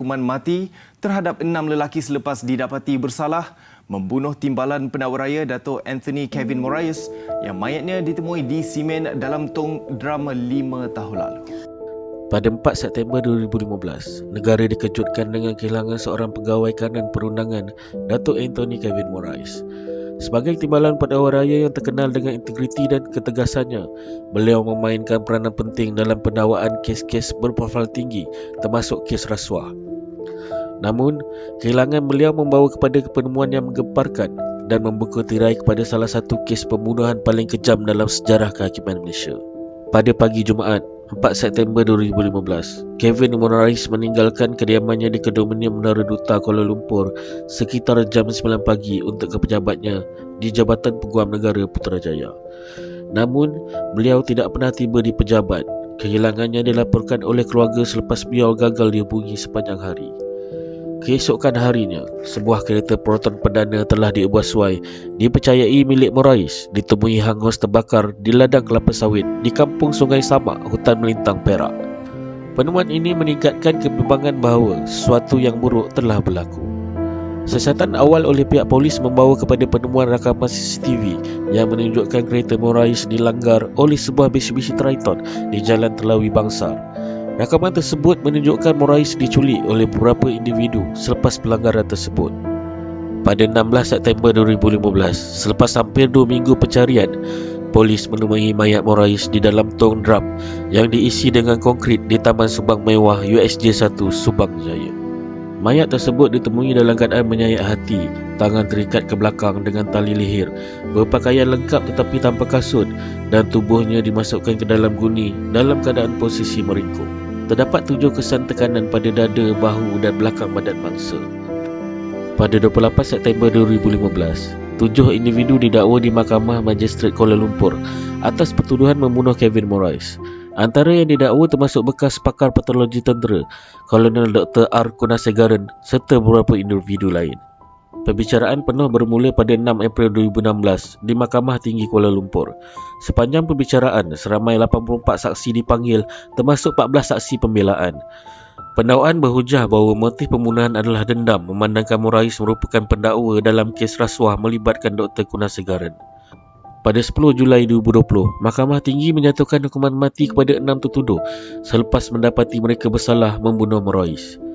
hukuman mati terhadap enam lelaki selepas didapati bersalah membunuh timbalan pendakwa raya Dato' Anthony Kevin Moraes yang mayatnya ditemui di simen dalam tong drama lima tahun lalu. Pada 4 September 2015, negara dikejutkan dengan kehilangan seorang pegawai kanan perundangan, Dato' Anthony Kevin Moraes. Sebagai timbalan pendakwa raya yang terkenal dengan integriti dan ketegasannya, beliau memainkan peranan penting dalam pendakwaan kes-kes berprofil tinggi termasuk kes rasuah. Namun, kehilangan beliau membawa kepada penemuan yang menggemparkan dan membuka tirai kepada salah satu kes pembunuhan paling kejam dalam sejarah kehakiman Malaysia. Pada pagi Jumaat, 4 September 2015, Kevin Moraes meninggalkan kediamannya di kondominium Menara Duta Kuala Lumpur sekitar jam 9 pagi untuk ke pejabatnya di Jabatan Peguam Negara Putrajaya. Namun, beliau tidak pernah tiba di pejabat. Kehilangannya dilaporkan oleh keluarga selepas beliau gagal dihubungi sepanjang hari. Keesokan harinya, sebuah kereta Proton perdana telah diubah suai dipercayai milik Morais ditemui hangus terbakar di ladang kelapa sawit di kampung Sungai Samak, hutan melintang Perak. Penemuan ini meningkatkan kebimbangan bahawa sesuatu yang buruk telah berlaku. Siasatan awal oleh pihak polis membawa kepada penemuan rakaman CCTV yang menunjukkan kereta Morais dilanggar oleh sebuah bisi-bisi Triton di Jalan Telawi Bangsar Rakaman tersebut menunjukkan Morais diculik oleh beberapa individu selepas pelanggaran tersebut. Pada 16 September 2015, selepas hampir 2 minggu pencarian, polis menemui mayat Morais di dalam tong drum yang diisi dengan konkrit di Taman Subang Mewah USJ1 Subang Jaya. Mayat tersebut ditemui dalam keadaan menyayat hati, tangan terikat ke belakang dengan tali leher, berpakaian lengkap tetapi tanpa kasut dan tubuhnya dimasukkan ke dalam guni dalam keadaan posisi meringkuk terdapat tujuh kesan tekanan pada dada, bahu dan belakang badan mangsa. Pada 28 September 2015, tujuh individu didakwa di Mahkamah Magistrate Kuala Lumpur atas pertuduhan membunuh Kevin Moraes. Antara yang didakwa termasuk bekas pakar patologi tentera, Kolonel Dr. R. Kunasegaran serta beberapa individu lain. Perbicaraan penuh bermula pada 6 April 2016 di Mahkamah Tinggi Kuala Lumpur. Sepanjang perbicaraan, seramai 84 saksi dipanggil termasuk 14 saksi pembelaan. Pendakwaan berhujah bahawa motif pembunuhan adalah dendam memandangkan Morais merupakan pendakwa dalam kes rasuah melibatkan Dr. Kunasegaran. Pada 10 Julai 2020, Mahkamah Tinggi menyatakan hukuman mati kepada enam tertuduh selepas mendapati mereka bersalah membunuh Morais.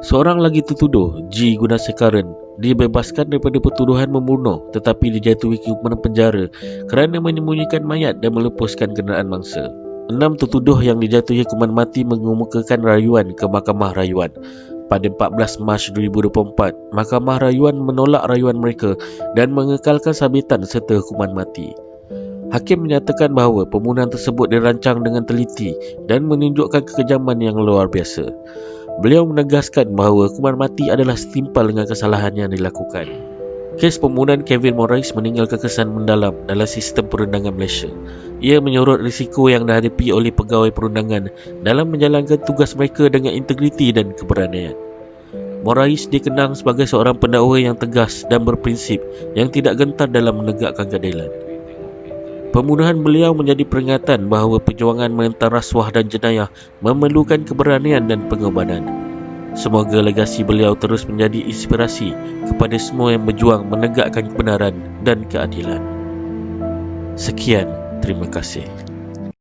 Seorang lagi tertuduh, G. Gunasekaran, dibebaskan daripada pertuduhan membunuh tetapi dijatuhi hukuman penjara kerana menyembunyikan mayat dan melepaskan kenderaan mangsa. Enam tertuduh yang dijatuhi hukuman mati mengemukakan rayuan ke Mahkamah Rayuan. Pada 14 Mac 2024, Mahkamah Rayuan menolak rayuan mereka dan mengekalkan sabitan serta hukuman mati. Hakim menyatakan bahawa pembunuhan tersebut dirancang dengan teliti dan menunjukkan kekejaman yang luar biasa. Beliau menegaskan bahawa hukuman mati adalah setimpal dengan kesalahan yang dilakukan. Kes pembunuhan Kevin Moraes meninggalkan kesan mendalam dalam sistem perundangan Malaysia. Ia menyorot risiko yang dihadapi oleh pegawai perundangan dalam menjalankan tugas mereka dengan integriti dan keberanian. Moraes dikenang sebagai seorang pendakwa yang tegas dan berprinsip yang tidak gentar dalam menegakkan keadilan. Pembunuhan beliau menjadi peringatan bahawa perjuangan menentang rasuah dan jenayah memerlukan keberanian dan pengorbanan. Semoga legasi beliau terus menjadi inspirasi kepada semua yang berjuang menegakkan kebenaran dan keadilan. Sekian, terima kasih.